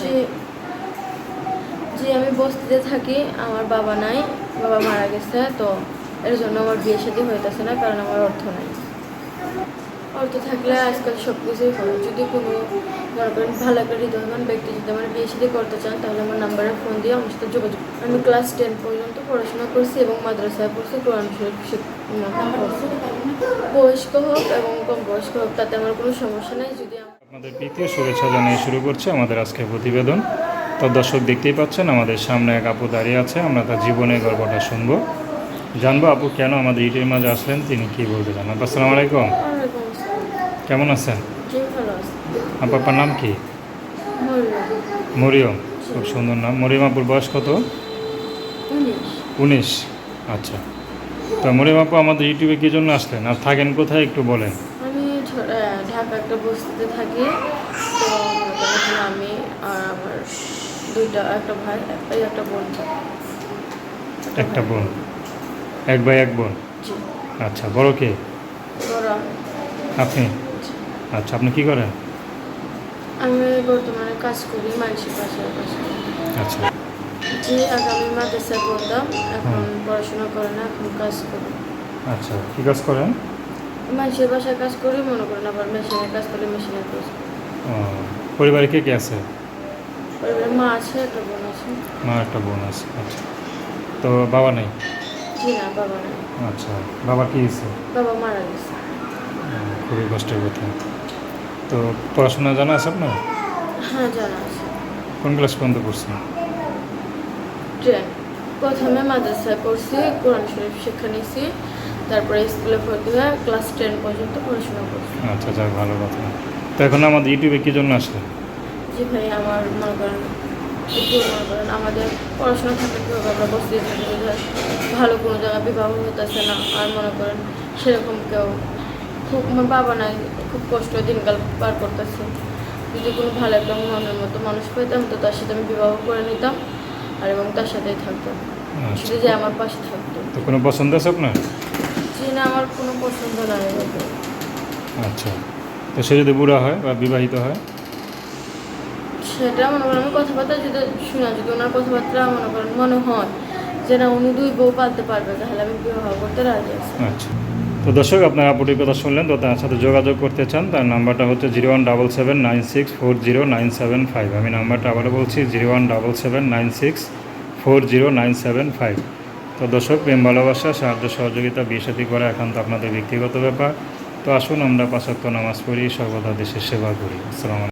জি জি আমি বস্তিতে থাকি, আমার বাবা নাই, বাবা মারা গেছে, তো এর জন্য আমার বিয়ে শাদী হইতেছে না, কারণ আমার অর্থ নাই। অর্থ থাকলে আজকাল সব কিছুই হয়। যদি কোনো মনে করেন ভালো একটা হৃদয়বান ব্যক্তি যদি আমার বিয়ে শাদী করতে চান, তাহলে আমার নাম্বারে ফোন দিয়ে আমার সাথে যোগাযোগ আমি ক্লাস টেন পর্যন্ত পড়াশোনা করছি এবং মাদ্রাসায় পড়ছি, কোরআন শরীফ বয়স্ক হোক এবং কম বয়স্ক হোক, তাতে আমার কোনো সমস্যা নেই। যদি আপনাদের প্রীতীয় শুভেচ্ছা জানিয়ে শুরু করছে আমাদের আজকের প্রতিবেদন। তো দর্শক দেখতেই পাচ্ছেন, আমাদের সামনে এক আপু দাঁড়িয়ে আছে, আমরা তার জীবনের গল্পটা শুনব। জানব আপু কেন আমাদের ইটের মাঝে আসলেন, তিনি কি বলতে চান? আপু, আসসালামু আলাইকুম। কেমন আছেন? জি ভালো আছি আপু, আপনার নাম কি? মরিয়ম। খুব সুন্দর নাম। মরিয়ম আপুর বয়স কত? উনিশ। আচ্ছা। তো মরিয়ম আপু, আমাদের ইউটিউবে কী জন্য আসলেন? আর থাকেন কোথায়, একটু বলেন। ঢাকা একটা বস্তিতে থাকি। তো এখানে আমি আর আমার দুইটা একটা ভাই এই একটা বোন। একটা বোন? এক ভাই এক বোন? আচ্ছা বড় কে? আপনি? আচ্ছা আপনি কি করেন? আমি বর্তমানে কাজ করি মানুষের বাসায় কাজ আচ্ছা। জি আগে আমি মাদ্রাসায় পড়তাম এখন পড়াশোনা করে না এখন কাজ করি। আচ্ছা কী কাজ করেন? মানুষের বাসায় কাজ করি মনে করেন আবার মেশিনের কাজ করি মেশিনের কাজ পরিবারে কে কে আছে? পরিবারে মা আছে একটা বোন আছে। মা একটা বোন আছে আচ্ছা। তো বাবা নেই? জি না বাবা নাই। আচ্ছা বাবা কি হয়েছে? বাবা মারা গেছে। খুবই কষ্টের কথা। তো পড়াশোনা জানা আছে আপনার? হ্যাঁ জানা আছে। কোন ক্লাস পর্যন্ত পড়ছেন? প্রথমে মাদ্রাসায় পড়ছি কোরআন শরীফ শিক্ষা নিয়েছি। তারপরে স্কুলে ভর্তি হয়ে ক্লাস টেন পর্যন্ত পড়াশোনা করছি। আচ্ছা যাক ভালো কথা। তো এখন আমাদের ইউটিউবে কী জন্য আসলেন জি ভাই আমার মনে করেন একটু মনে করেন আমাদের পড়াশোনা থাকলে কীভাবে আমরা বসতে থাকি ভালো কোনো জায়গায় বিবাহ হতেছে না আর মনে করেন সেরকম কেউ খুব আমার বাবা নাই খুব কষ্ট দিনকাল পার করতেছে। যদি কোনো ভালো একটা মনের মতো মানুষ পেতাম তো তার সাথে আমি বিবাহ করে নিতাম আর এবং তার সাথেই থাকতাম। আচ্ছা। শুধু যে আমার পাশে থাকতো। তো কোনো পছন্দ আছে আপনার? জি না আমার কোনো পছন্দ নাই আচ্ছা। তো সে যদি বুড়া হয় বা বিবাহিত হয়? সেটা মনে করেন আমি কথাবার্তা যদি শুনা যদি ওনার কথাবার্তা মনে করেন মনে হয় যে না উনি দুই বউ পালতে পারবে তাহলে আমি বিবাহ করতে রাজি আছি। আচ্ছা। তো দর্শক আপনার আপুটির কথা শুনলেন তো তার সাথে যোগাযোগ করতে চান তার নাম্বারটা হচ্ছে zero one double seven nine six four zero nine seven five. আমি নাম্বারটা আবারও বলছি zero one double seven nine six four zero nine seven five. তো দর্শক, প্রেম, ভালোবাসা, সাহায্য, সহযোগিতা বিয়ে করা তো আপনাদের ব্যক্তিগত ব্যাপার। তো আসুন আমরা পাঁচাত্তর নামাজ পড়ি, সর্বদা দেশের সেবা করি। আসসালামু